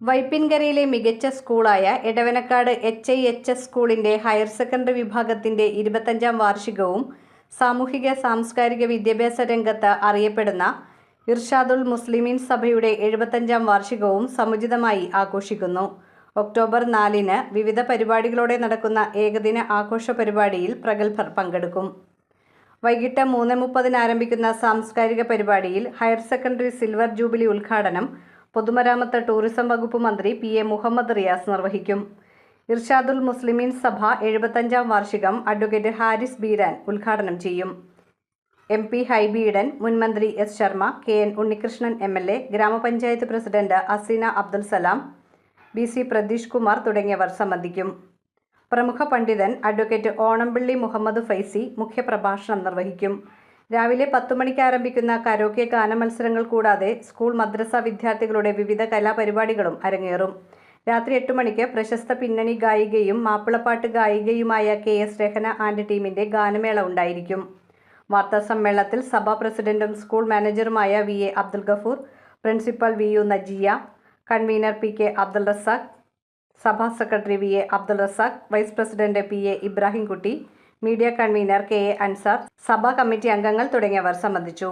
വൈപ്പിൻകരയിലെ മികച്ച സ്കൂളായ Edavanakkad H I H S സ്കൂളിന്റെ higher secondary വിഭാഗത്തിന്റെ ഇരുപത്തഞ്ചാം വാർഷികവും സാമൂഹിക സാംസ്കാരിക വിദ്യാഭ്യാസ രംഗത്ത് അറിയപ്പെടുന്ന ഇർഷാദുൽ മുസ്ലിമീൻ സഭയുടെ എഴുപത്തഞ്ചാം വാർഷികവും സമുചിതമായി ആഘോഷിക്കുന്നു. ഒക്ടോബർ നാലിന് വിവിധ പരിപാടികളോടെ നടക്കുന്ന ഏകദിന ആഘോഷ പരിപാടിയിൽ പ്രഗത്ഭർ പങ്കെടുക്കും. വൈകിട്ട് മൂന്ന് മുപ്പതിന് ആരംഭിക്കുന്ന സാംസ്കാരിക പരിപാടിയിൽ ഹയർ സെക്കൻഡറി സിൽവർ ജൂബിലി ഉദ്ഘാടനം പൊതുമരാമത്ത് ടൂറിസം വകുപ്പ് മന്ത്രി പി എ മുഹമ്മദ് റിയാസ് നിർവഹിക്കും. ഇർഷാദുൽ മുസ്ലിമീൻ സഭ എഴുപത്തഞ്ചാം വാർഷികം അഡ്വക്കേറ്റ് ഹാരിസ് ബീരാൻ ഉദ്ഘാടനം ചെയ്യും. എം പി ഹൈബീഡൻ മുൻമന്ത്രി S Sharma K N Unnikrishnan M L A ഗ്രാമപഞ്ചായത്ത് president Aseena Abdul Salam B C Pratheesh Kumar തുടങ്ങിയവർ സംബന്ധിക്കും. പ്രമുഖ പണ്ഡിതൻ അഡ്വക്കേറ്റ് ഓണംപിള്ളി മുഹമ്മദ് ഫൈസി മുഖ്യപ്രഭാഷണം നിർവഹിക്കും. രാവിലെ പത്തു മണിക്ക് ആരംഭിക്കുന്ന കരോക്കെ ഗാന മത്സരങ്ങൾ കൂടാതെ സ്കൂൾ മദ്രസ വിദ്യാർത്ഥികളുടെ വിവിധ കലാപരിപാടികളും അരങ്ങേറും. രാത്രി എട്ട് മണിക്ക് പ്രശസ്ത പിന്നണി ഗായികയും മാപ്പിളപ്പാട്ട് ഗായികയുമായ കെ എസ് രഹന ആൻഡ് ടീമിന്റെ ഗാനമേള ഉണ്ടായിരിക്കും. വാർത്താ സമ്മേളനത്തിൽ സഭാ പ്രസിഡന്റും school മാനേജറുമായ V A Abdul Gafoor principal V U Najiya convener P K Abdul Razak സഭാ secretary V A Abdul Razak vice president P A Ibrahimkutty media convener K A Ansar സഭാ committee അംഗങ്ങൾ തുടങ്ങിയവർ സംബന്ധിച്ചു.